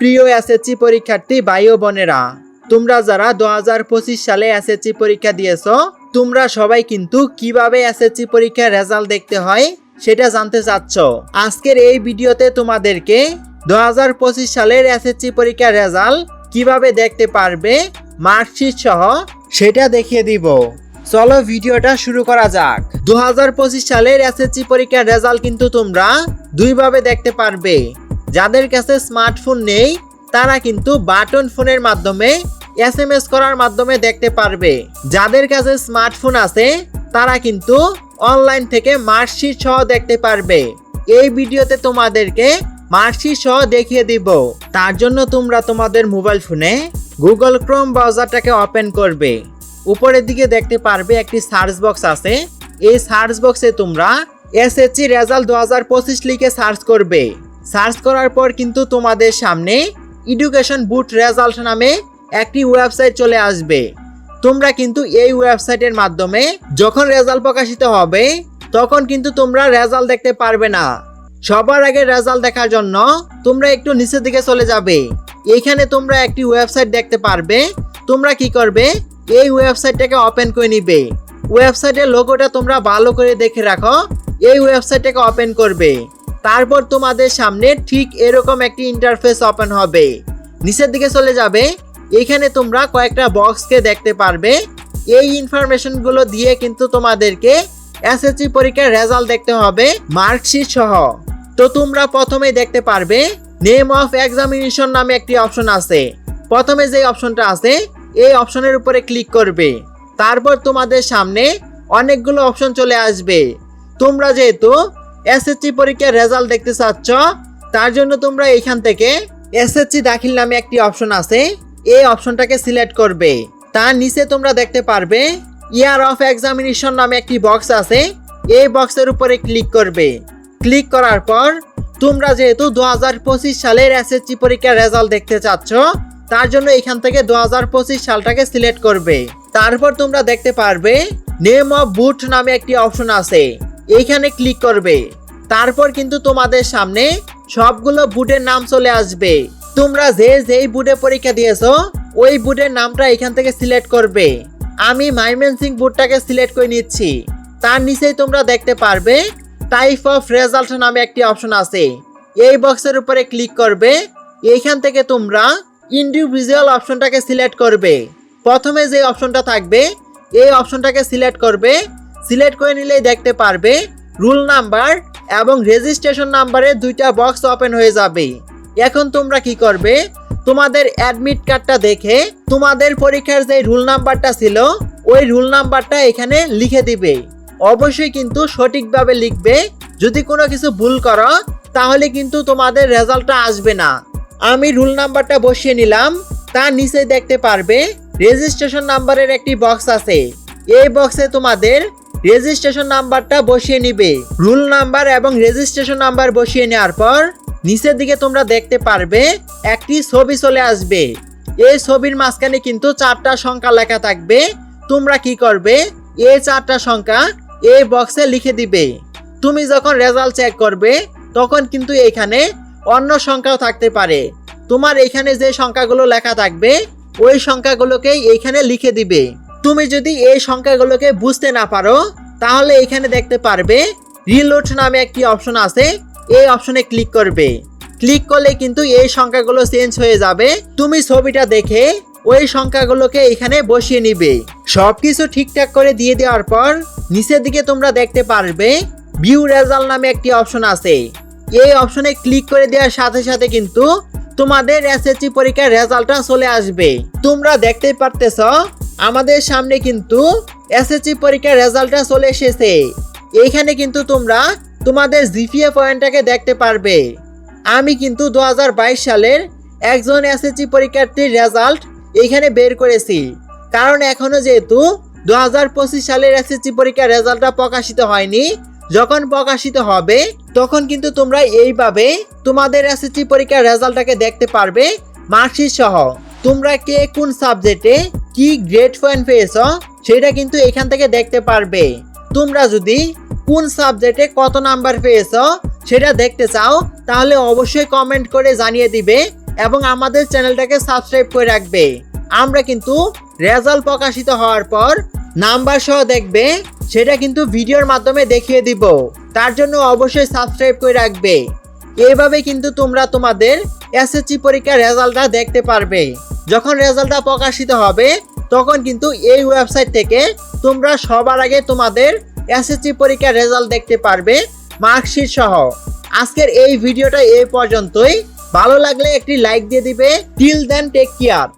প্রিয় এসএসসি পরীক্ষার্থী ভাই ও বোনেরা, তোমরা যারা দু হাজার পঁচিশ সালে এসএসসি পরীক্ষা দিয়েছ, তোমরা সবাই কিন্তু কীভাবে এসএসসি পরীক্ষার রেজাল্ট দেখতে হয় সেটা জানতে চাচ্ছ। আজকের এই ভিডিওতে তোমাদেরকে দু হাজার পঁচিশ সালের এসএসসি পরীক্ষার রেজাল্ট কীভাবে দেখতে পারবে, মার্কশিট সহ সেটা দেখিয়ে দিব। চলো ভিডিওটা শুরু করা যাক। দু হাজার পঁচিশ সালের এসএসসি পরীক্ষার রেজাল্ট কিন্তু তোমরা দুইভাবে দেখতে পারবে। যাদের কাছে স্মার্টফোন নেই, তারা কিন্তু বাটন ফোনের মাধ্যমে এস এম এস করার মাধ্যমে দেখতে পারবে। যাদের কাছে স্মার্টফোন আছে, তারা কিন্তু অনলাইন থেকে মার্কশিট সহ দেখতে পারবে। এই ভিডিওতে তোমাদেরকে মার্কশিট সহ দেখিয়ে দিব। তার জন্য তোমরা তোমাদের মোবাইল ফোনে গুগল ক্রোম ব্রাউজারটাকে ওপেন করবে। উপরের দিকে দেখতে পারবে একটি সার্চ বক্স আছে। এই সার্চ বক্সে তোমরা এসএসসি রেজাল্ট দু হাজার পঁচিশ লিখে সার্চ করবে। সার্চ করার পর কিন্তু তোমাদের সামনে এডুকেশন বুট রেজাল্ট নামে একটি ওয়েবসাইট চলে আসবে। তোমরা কিন্তু এই ওয়েবসাইটের মাধ্যমে যখন রেজাল্ট প্রকাশিত হবে, তখন কিন্তু তোমরা রেজাল্ট দেখতে পারবে না। সবার আগে রেজাল্ট দেখার জন্য তোমরা একটু নিচের দিকে চলে যাবে। এইখানে তোমরা একটি ওয়েবসাইট দেখতে পারবে। তোমরা কি করবে? এই ওয়েবসাইটটাকে ওপেন করে নিবে। ওয়েবসাইটের লোগোটা তোমরা ভালো করে দেখে রাখো। এই ওয়েবসাইটটাকে ওপেন করবে। তারপর তোমাদের সামনে ঠিক এরকম একটি ইন্টারফেস ওপেন হবে। নিচের দিকে চলে যাবে। এখানে তোমরা কয়েকটা বক্সকে দেখতে পারবে। এই ইনফরমেশনগুলো দিয়ে কিন্তু তোমাদেরকে এসএসসি পরীক্ষার রেজাল্ট দেখতে হবে মার্কশিট সহ। তো তোমরা প্রথমে দেখতে পারবে নেম অফ এক্সামিনেশন নামে একটি অপশন আছে। প্রথমে যে অপশনটা আছে, এই অপশনের উপরে ক্লিক করবে। তারপর তোমাদের সামনে অনেকগুলো অপশন চলে আসবে। তোমরা যেহেতু এসএসসি পরীক্ষার রেজাল্ট দেখতে চাচ্ছ, তার জন্য তোমরা এখান থেকে এসএসসি দাখিল নামে একটি অপশন আছে। এই অপশনটাকে সিলেক্ট করবে। তার নিচে তোমরা দেখতে পারবে ইয়ার অফ এক্সামিনেশন নামে একটি বক্স আছে। এই বক্সের উপরে ক্লিক করবে। ক্লিক করার পর, তোমরা যেহেতু দু হাজার পঁচিশ সালের এসএসসি পরীক্ষার রেজাল্ট দেখতে চাচ্ছ, তার জন্য এখান থেকে দু হাজার পঁচিশ সালটাকে সিলেক্ট করবে। তারপর তোমরা দেখতে পারবে নেম অফ বুট নামে একটি অপশন আছে। এইখানে ক্লিক করবে। তারপর কিন্তু তোমাদের সামনে সবগুলো বুটের নাম চলে আসবে। তোমরা যে যেই বুটে পরীক্ষা দিয়েছ, ওই বুটের নামটা এখান থেকে সিলেক্ট করবে। আমি মাইমেনসিং বুটটাকে সিলেক্ট করে নিচ্ছি। তার নিচেই তোমরা দেখতে পারবে টাইপ অফ রেজাল্ট নামে একটি অপশন আছে। এই বক্সের উপরে ক্লিক করবে। এইখান থেকে তোমরা ইন্ডিভিজুয়াল অপশনটাকে সিলেক্ট করবে। প্রথমে যে অপশনটা থাকবে, এই অপশনটাকে সিলেক্ট করবে। সিলেক্ট করে নিলেই দেখতে পারবে রুল নাম্বার এবং রেজিস্ট্রেশন নাম্বারে দুইটা বক্স ওপেন হয়ে যাবে। এখন তোমরা কি করবে? তোমাদের অ্যাডমিট কার্ডটা দেখে তোমাদের পরীক্ষার যে রুল নাম্বারটা ছিল, ওই রুল নাম্বারটা এখানে লিখে দিবে। অবশ্যই কিন্তু সঠিকভাবে লিখবে। যদি কোনো কিছু ভুল করো, তাহলে কিন্তু তোমাদের রেজাল্টটা আসবে না। আমি রুল নাম্বারটা বসিয়ে নিলাম। তার নিচে দেখতে পারবে, রেজিস্ট্রেশন নাম্বারের একটি বক্স আছে। এই বক্সে তোমাদের রেজিস্ট্রেশন নাম্বারটা বসিয়ে নিবে। রুল নাম্বার এবং রেজিস্ট্রেশন নাম্বার বসিয়ে নেওয়ার পর, নিচের দিকে তোমরা দেখতে পারবে, একটি ছবি চলে আসবে। এই ছবির মাঝখানে কিন্তু চারটা সংখ্যা লেখা থাকবে। তোমরা কি করবে? এই চারটা সংখ্যা এই বক্সে লিখে দিবে। তুমি যখন রেজাল্ট চেক করবে, তখন কিন্তু এখানে অন্য সংখ্যাও থাকতে পারে। তোমার এখানে যে সংখ্যাগুলো লেখা থাকবে, ওই সংখ্যাগুলোকেই এইখানে লিখে দিবে। তুমি যদি এই সংখ্যাগুলোকে বুঝতে না পারো, তাহলে এখানে দেখতে পারবে রিলোড নামে একটি অপশন আছে, এই অপশনে ক্লিক করবে। ক্লিক করলে কিন্তু এই সংখ্যাগুলো চেঞ্জ হয়ে যাবে। তুমি ছবিটা দেখে ওই সংখ্যাগুলোকে এখানে বসিয়ে নিবে। সবকিছু ঠিকঠাক করে দিয়ে দেওয়ার পর, নিচের দিকে তোমরা দেখতে পারবে ভিউ রেজাল্ট নামে একটি অপশন আছে। এই অপশনে ক্লিক করে দেওয়ার সাথে সাথে কিন্তু তোমাদের এসএসসি পরীক্ষার রেজাল্টটা চলে আসবে। তোমরা দেখতেই পারতেছ আমাদের সামনে কিন্তু এসএসসি পরীক্ষার রেজাল্টটা চলে এসেছে। এইখানে কিন্তু তোমরা তোমাদের জিপিএ পয়েন্টটাকে দেখতে পারবে। আমি কিন্তু দু হাজার বাইশ সালের একজন এসএসসি পরীক্ষার্থীর রেজাল্ট এইখানে বের করেছি। কারণ এখনও যেহেতু দু হাজার পঁচিশ সালের এসএসসি পরীক্ষার রেজাল্টটা প্রকাশিত হয়নি, যখন প্রকাশিত হবে, তখন কিন্তু তোমরা এইভাবে তোমাদের এসএসসি পরীক্ষার রেজাল্টটাকে দেখতে পারবে মার্কশিট সহ তোমরা কে কোন সাবজেক্টে কি গ্রেড পয়েন্ট পেয়েছ, সেটা কিন্তু এখান থেকে দেখতে পারবে। তোমরা যদি কোন সাবজেক্টে কত নাম্বার পেয়েছ, সেটা দেখতে চাও, তাহলে অবশ্যই কমেন্ট করে জানিয়ে দিবে এবং আমাদের চ্যানেলটাকে সাবস্ক্রাইব করে রাখবে। আমরা কিন্তু রেজাল্ট প্রকাশিত হওয়ার পর নাম্বার সহ দেখবে, সেটা কিন্তু ভিডিওর মাধ্যমে দেখিয়ে দিব। তার জন্য অবশ্যই সাবস্ক্রাইব করে রাখবে। এইভাবে কিন্তু তোমরা তোমাদের এসএসসি পরীক্ষার রেজাল্টটা দেখতে পারবে। যখন রেজাল্টটা প্রকাশিত হবে, তখন কিন্তু এই ওয়েবসাইট থেকে তোমরা সবার আগে তোমাদের এসএসসি পরীক্ষার রেজাল্ট দেখতে পারবে মার্কশিট সহ। আজকের এই ভিডিওটা এই পর্যন্তই। ভালো লাগলে একটি লাইক দিয়ে দিবে। Till then take care